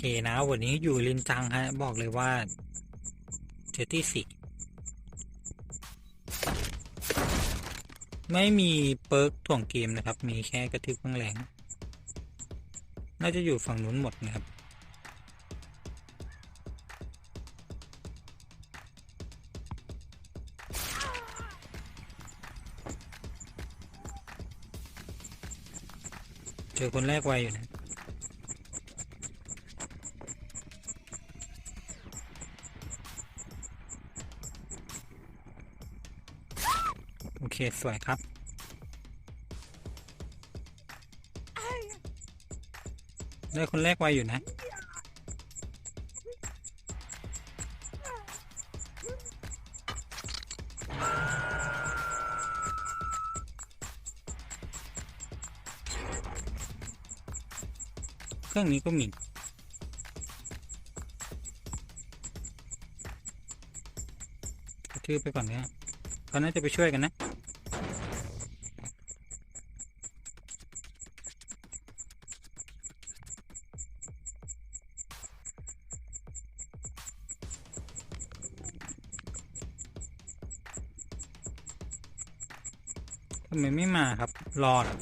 เคนะ วันนี้อยู่ลินจังฮะ บอกเลยว่าเจอที่สิไม่มีเปิร์กถ่วงเกมนะครับ มีแค่กระทึกบ้างแรง น่าจะอยู่ฝั่งนู้นหมดนะครับ เจอคนแรกไวอยู่นะ โอเค สวยครับ ได้คนแรกไวอยู่นะ เครื่องนี้ก็มีกระทืบไปก่อนเนี่ยเขาน่าจะไปช่วยกันนะ ทำไมไม่มาครับ รอเหรอ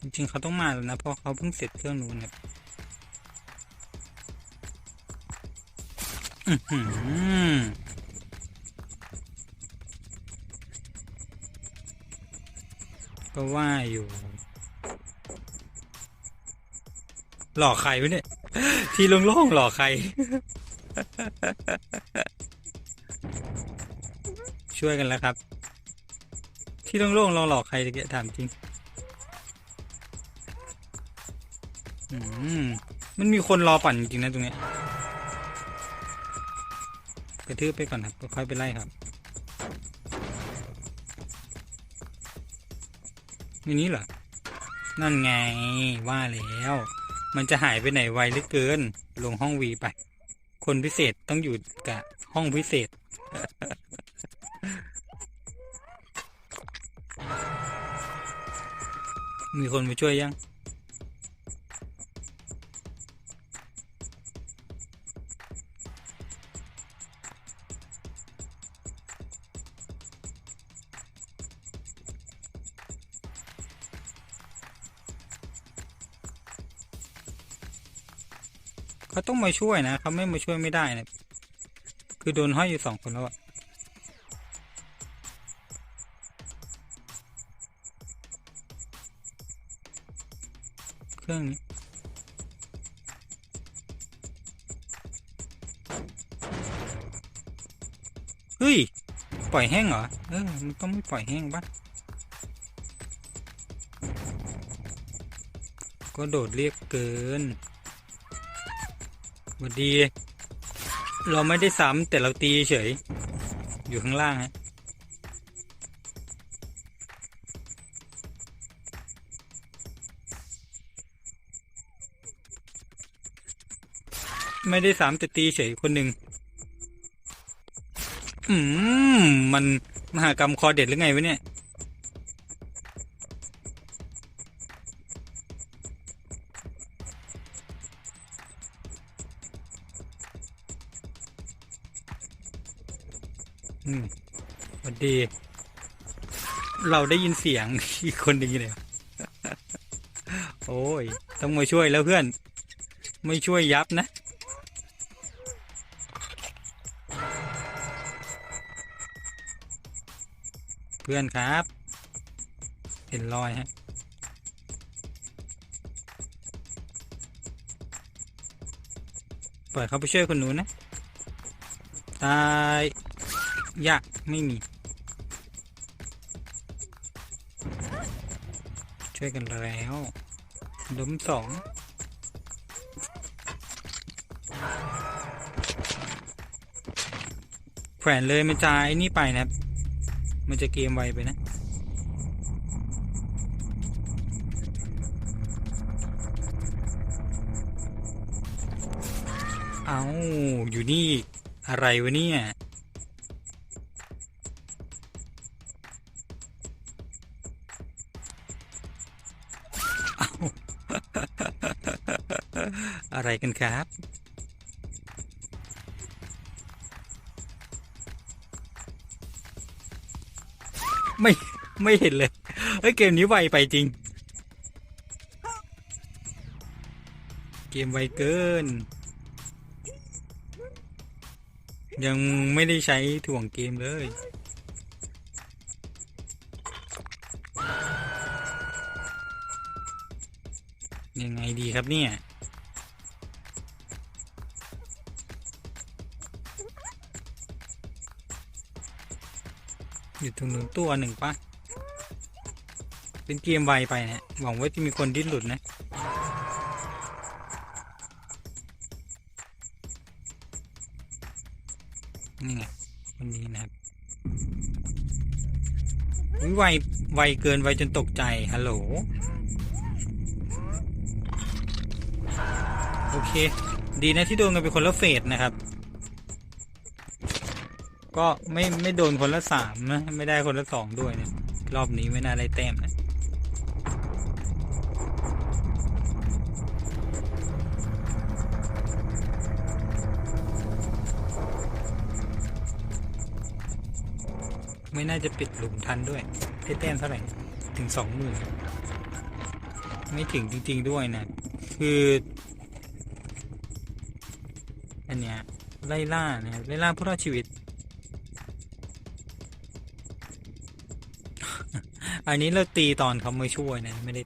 จริงๆเขาต้องมาแล้วนะ เพราะเขาเพิ่งเสร็จเครื่องนู้นครับอื้อหือก็ว่าอยู่ หลอกใครวะเนี่ย ที่โล่งๆหลอกใคร ช่วยกันแล้วครับ ที่โล่งๆลองหลอกใครตะเกียถามจริง อืมมันมีคนรอปั่นจริงนะตรงเนี้ยกระทืบไปก่อนครับก็ค่อยไปไล่ครับมินี้เหรอ นั่นไงว่าแล้ว มันจะหายไปไหนไวเหลือเกิน ลงห้องวีไป คนพิเศษต้องอยู่กับห้องพิเศษ มีคนมาช่วยยัง เขาต้องมาช่วยนะ เขาไม่มาช่วยไม่ได้นะ คือโดนห้อยอยู่สองคนแล้วอะ รื่องนี้เฮ้ย ปล่อยแห้งเหรอ เออ มันต้องไม่ปล่อยแห้งปะก็โดดเรียกเกินวัสดี เราไม่ได้ซ้ำแต่เราตีเฉย อยู่ข้างล่างฮะ ไม่ได้ซ้ำแต่ตีเฉยคนหนึ่งอืม มันมหากรรมคอเด็ดหรือไงวะเนี่ย อืมสวัสดี เราได้ยินเสียงอีกคนหนึ่งเลยโอ้ย ต้องมาช่วยแล้วเพื่อน ไม่ช่วยยับนะ พื่อนครับ เห็นรอยฮะปล่อยเขาไปช่วยคนนู้นนะ ตายยากไม่มี ช่วยกันแล้วล้มสองแขวนเลยมันจะไอ้นี่ไปนะครับ มันจะเกมไวไปนะ เอาอยู่นี่อะไรวะเนี่ยอะไรกันครับ ไม่ไม่เห็นเลยเฮ้ยเกมนี้ไวไปจริง เกมไวเกิน ยังไม่ได้ใช้ถ่วงเกมเลยยังไงดีครับเนี่ย อยู่ตรงนู้นตัวหนึ่งปะเป็นเกมไวไปนะหวังว่าจะมีคนดิ้นหลุดนะนี่ไงคนนี้นะครับอุ๊ยไวไวเกินไวจนตกใจ ฮัลโหล โอเค ดีนะที่โดนกันเป็นคนละเฟสนะครับ ก็ไม่ไม่โดนคนละสามนะไม่ได้คนละสองด้วยเนะรอบนี้ไม่น่าได้แต้มนะไม่น่าจะปิดหลุมทันด้วยได้แต้มเท่าไหร่ถึงสองหมื่นไม่ถึงจริง ๆ ด้วยนะ คืออันเนี้ยไล่ล่านะครับไล่ล่าผู้รอดชีวิต อันนี้เราตีตอนเขามาช่วยนะไม่ได้